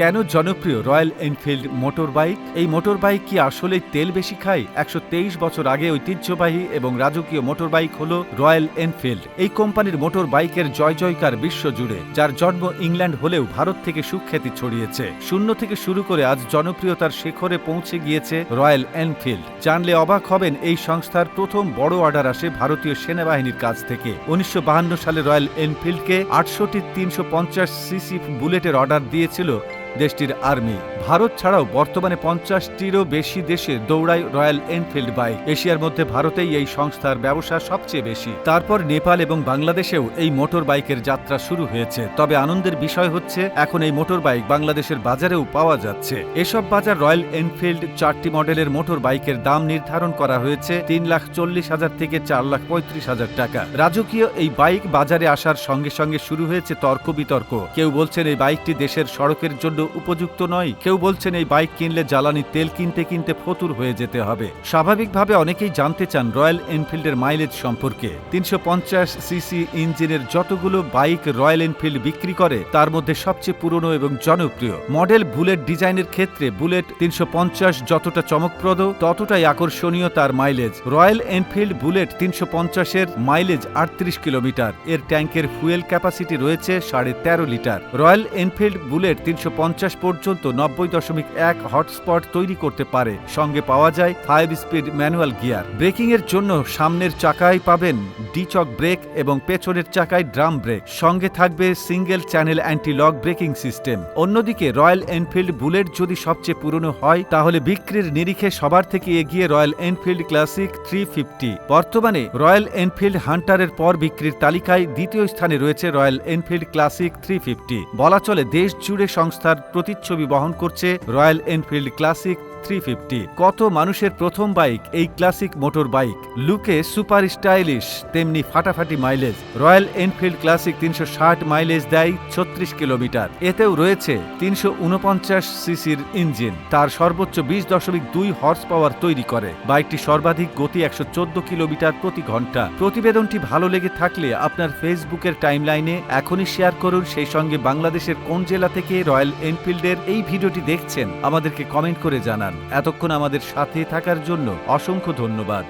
কেন জনপ্রিয় Royal Enfield motor bike এই মোটর বাইক কি আসলেই তেল বেশি খায়? একশো তেইশ বছর আগে ঐতিহ্যবাহী এবং রাজকীয় মোটর বাইক হল রয়্যাল এনফিল্ড। এই কোম্পানির মোটর বাইকের জয় জয়কার বিশ্ব জুড়ে, যার জন্ম ইংল্যান্ড হলেও ভারত থেকে সুখ্যাতি ছড়িয়েছে। শূন্য থেকে শুরু করে আজ জনপ্রিয়তার শিখরে পৌঁছে গিয়েছে রয়্যাল এনফিল্ড। জানলে অবাক হবেন এই সংস্থার প্রথম বড় অর্ডার আসে ভারতীয় সেনাবাহিনীর কাছ থেকে। উনিশশো সালে রয়্যাল এনফিল্ডকে আটশোটি তিনশো পঞ্চাশ সিসি বুলেটের অর্ডার দিয়েছিল দেশটির আর্মি। ভারত ছাড়াও বর্তমানে পঞ্চাশটিরও বেশি দেশে দৌড়ায় রয়্যাল এনফিল্ড বাইক এশিয়ার মধ্যে ভারতেই এই সংস্থার ব্যবসা সবচেয়ে বেশি। তারপর নেপাল এবং বাংলাদেশেও এই মোটর বাইকের যাত্রা শুরু হয়েছে। তবে আনন্দের বিষয় হচ্ছে, এখন এই মোটর বাইক বাংলাদেশের বাজারেও পাওয়া যাচ্ছে। এসব বাজার রয়্যাল এনফিল্ড চারটি মডেলের মোটর বাইকের দাম নির্ধারণ করা হয়েছে তিন লাখ চল্লিশ হাজার থেকে চার লাখ পঁয়ত্রিশ হাজার টাকা। রাজকীয় এই বাইক বাজারে আসার সঙ্গে সঙ্গে শুরু হয়েছে তর্ক বিতর্ক। কেউ বলছেন এই বাইকটি দেশের সড়কের জন্য উপযুক্ত নয়। কেউ বলছেন এই বাইক কিনলে জ্বালানি তেল কিনতে কিনতে ফতুর হয়ে যেতে হবে। স্বাভাবিকভাবে অনেকেই জানতে চান রয়্যাল এনফিল্ডের মাইলেজ সম্পর্কে। তিনশো পঞ্চাশ সিসি ইঞ্জিনের যতগুলো বাইক রয়্যাল এনফিল্ড বিক্রি করে, তার মধ্যে সবচেয়ে পুরনো এবং জনপ্রিয়। মডেল বুলেট ডিজাইনের ক্ষেত্রে বুলেট তিনশো পঞ্চাশ যতটা চমকপ্রদ, ততটাই আকর্ষণীয় তার মাইলেজ। রয়্যাল এনফিল্ড বুলেট তিনশো পঞ্চাশের মাইলেজ আটত্রিশ কিলোমিটার। এর ট্যাঙ্কের ফুয়েল ক্যাপাসিটি রয়েছে সাড়ে তেরো লিটার। রয়্যাল এনফিল্ড বুলেট তিনশো পঞ্চাশ পঞ্চাশ পর্যন্ত নব্বই দশমিক এক হটস্পট তৈরি করতে পারে। সঙ্গে পাওয়া যায় five speed manual gear braking এর জন্য সামনের চাকায় পাবেন ডিচক ব্রেক এবং পেছনের চাকায় ড্রাম ব্রেক সঙ্গে থাকবে single channel anti lock braking system অন্যদিকে রয়্যাল এনফিল্ড বুলেট যদি সবচেয়ে পুরনো হয়, তাহলে বিক্রির নিরিখে সবার থেকে এগিয়ে Royal Enfield Classic three fifty বর্তমানে রয়্যাল এনফিল্ড হান্টারের পর বিক্রির তালিকায় দ্বিতীয় স্থানে রয়েছে Royal Enfield Classic three fifty বলা চলে দেশ জুড়ে সংস্থার প্রতিচ্ছবি বহন করছে Royal Enfield Classic three fifty. কত মানুষের প্রথম বাইক এই ক্লাসিক মোটর বাইক। লুকে সুপার স্টাইলিশ, তেমনি ফাটাফাটি মাইলেজ। রয়্যাল এনফিল্ড ক্লাসিক তিনশো ষাট মাইলেজ দেয় ছত্রিশ কিলোমিটার। এতেও রয়েছে তিনশো উনপঞ্চাশ সিসির ইঞ্জিন। তার সর্বোচ্চ বিশ দশমিক দুই হর্স পাওয়ার তৈরি করে। বাইকটি সর্বাধিক গতি একশো চোদ্দ কিলোমিটার প্রতি ঘণ্টা। প্রতিবেদনটি ভালো লেগে থাকলে আপনার ফেসবুকের টাইমলাইনে এখনই শেয়ার করুন। সেই সঙ্গে বাংলাদেশের কোন জেলা থেকে রয়্যাল এনফিল্ডের এই ভিডিওটি দেখছেন, আমাদেরকে কমেন্ট করে জানান। এতক্ষণ আমাদের সাথে থাকার জন্য অসংখ্য ধন্যবাদ।